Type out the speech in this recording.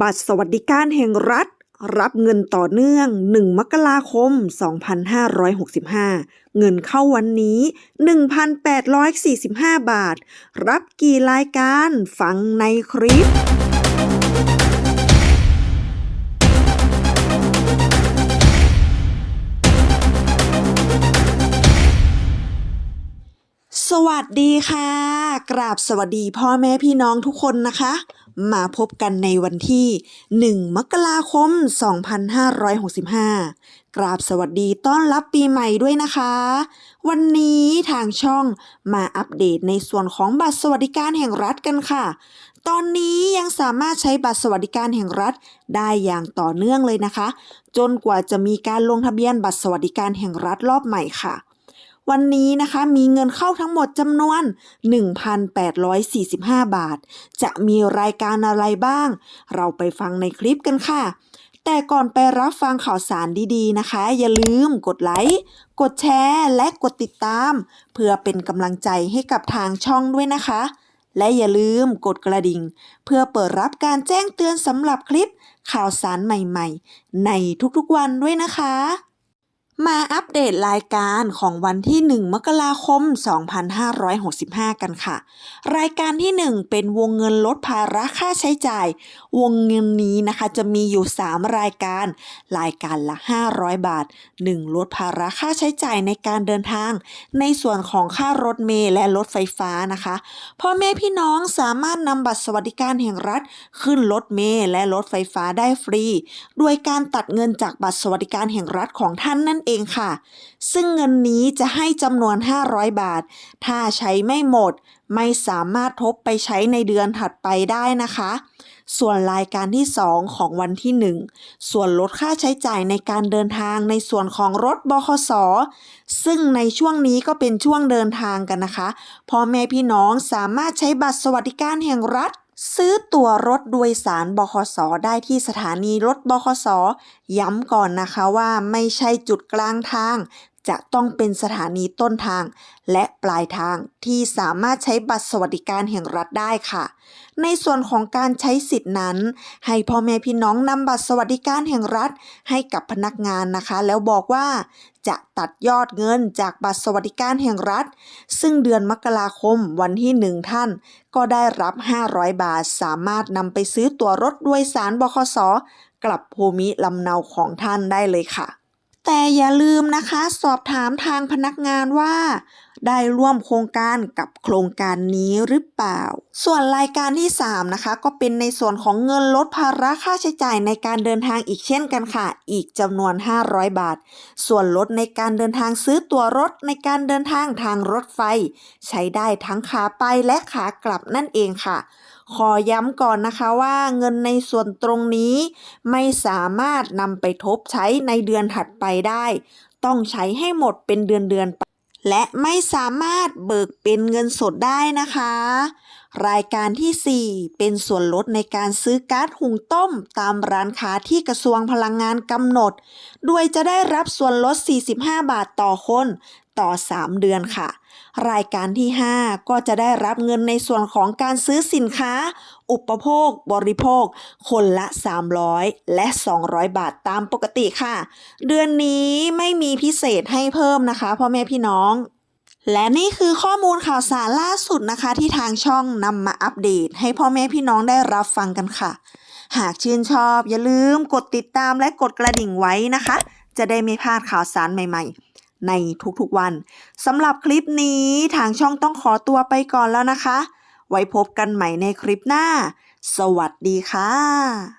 บัตรสวัสดิการแห่งรัฐ รับเงินต่อเนื่อง 1 มกราคม 2565 เงินเข้าวันนี้ 1,845 บาท รับกี่รายการฟังในคลิปสวัสดีค่ะ กราบสวัสดีพ่อแม่พี่น้องทุกคนนะคะ มาพบกันในวันที่ 1 มกราคม 2565 กราบสวัสดีต้อนรับปีใหม่ด้วยนะคะ วันนี้ทางช่องมาอัปเดตในส่วนของบัตรสวัสดิการแห่งรัฐกันค่ะ ตอนนี้ยังสามารถใช้บัตรสวัสดิการแห่งรัฐได้อย่างต่อเนื่องเลยนะคะ จนกว่าจะมีการลงทะเบียนบัตรสวัสดิการแห่งรัฐรอบใหม่ค่ะ วันนี้นะคะมีเงินเข้าทั้งหมดจำนวน 1,845 บาท จะมีรายการอะไรบ้าง เราไปฟังในคลิปกันค่ะ แต่ก่อนไปรับฟังข่าวสารดีๆนะคะ อย่าลืมกดไลค์ กดแชร์ และกดติดตาม เพื่อเป็นกำลังใจให้กับทางช่องด้วยนะคะ และอย่าลืมกดกระดิ่ง เพื่อเปิดรับการแจ้งเตือนสำหรับคลิปข่าวสารใหม่ๆ ในทุกๆวันด้วยนะคะ มาอัปเดตรายการของวันที่ 1 มกราคม 2565 กันค่ะ รายการที่ 1 เป็นวงเงินลดภาระค่าใช้จ่าย วงเงินนี้นะคะจะมีอยู่ 3 รายการ รายการละ 500 บาท 1 ลดภาระค่าใช้จ่ายในการเดินทาง ในส่วนของค่ารถเมล์และรถไฟฟ้านะคะพ่อแม่พี่น้องสามารถนำบัตรสวัสดิการแห่งรัฐ ขึ้นรถเมล์และรถไฟฟ้าได้ฟรี โดยการตัดเงินจากบัตรสวัสดิการแห่งรัฐของท่านนั่นเองค่ะ ซึ่งเงินนี้จะให้จำนวน 500 บาท ถ้าใช้ไม่หมด ไม่สามารถทบไปใช้ในเดือนถัดไปได้นะคะ ส่วนรายการที่ 2 ของวันที่ 1 ส่วนลดค่าใช้จ่ายในการเดินทางในส่วนของรถบขสซึ่งในช่วงนี้ก็เป็นช่วงเดินทางกันนะคะพ่อแม่พี่น้องสามารถใช้บัตรสวัสดิการแห่งรัฐ ซื้อตั๋วรถโดยสารบขสได้ที่สถานีรถบขสย้ำก่อนนะคะว่าไม่ใช่จุดกลางทาง จะต้องเป็นสถานีต้นทาง และปลายทางที่สามารถใช้บัตรสวัสดิการแห่งรัฐได้ค่ะ ในส่วนของการใช้สิทธินั้น ให้พ่อแม่พี่น้องนำบัตรสวัสดิการแห่งรัฐ ให้กับพนักงานนะคะ แล้วบอกว่าจะตัดยอดเงินจากบัตรสวัสดิการแห่งรัฐ ซึ่งเดือนมกราคมวันที่หนึ่งท่าน ก็ได้รับ 500 บาท สามารถนำไปซื้อตั๋วรถโดยสารบขสกลับภูมิลำเนาของท่านได้เลยค่ะ แต่อย่าลืมนะคะ สอบถามทางพนักงานว่า ได้ร่วมโครงการกับโครงการนี้หรือเปล่า ส่วนรายการที่ 3 นะคะ ก็เป็นในส่วนของเงินลดภาระค่าใช้จ่ายในการเดินทางอีกเช่นกันค่ะ อีกจำนวน 500 บาท ส่วนลดในการเดินทางซื้อตั๋วรถในการเดินทางทางรถไฟ ใช้ได้ทั้งขาไปและขากลับนั่นเองค่ะ ขอย้ำก่อนนะคะว่าเงินในส่วนตรงนี้ไม่สามารถนำไปทบใช้ในเดือนถัดไปได้ ต้องใช้ให้หมดเป็นเดือนเดือนๆไป และไม่สามารถเบิกเป็นเงินสดได้นะคะ รายการที่ 4 เป็นส่วนลดในการซื้อก๊าซหุงต้ม ตามร้านค้าที่กระทรวงพลังงานกำหนด โดยจะได้รับส่วนลด 45 บาทต่อคน ต่อ 3 เดือนค่ะ รายการที่ 5 ก็จะได้รับเงินในส่วนของการซื้อสินค้า อุปโภค บริโภค คนละ 300 และ 200 บาทตามปกติค่ะ เดือนนี้ไม่มีพิเศษให้เพิ่มนะคะพ่อแม่พี่น้องและนี่คือข้อมูลข่าวสารล่าสุดนะคะ ที่ทางช่องนำมาอัปเดต ให้พ่อแม่พี่น้องได้รับฟังกันค่ะ หากชื่นชอบอย่าลืมกดติดตามและกดกระดิ่งไว้นะคะ จะได้ไม่พลาดข่าวสารใหม่ๆ ในทุกๆวันสำหรับคลิปนี้ทางช่องต้องขอตัวไปก่อนแล้วนะคะ ไว้พบกันใหม่ในคลิปหน้า สวัสดีค่ะ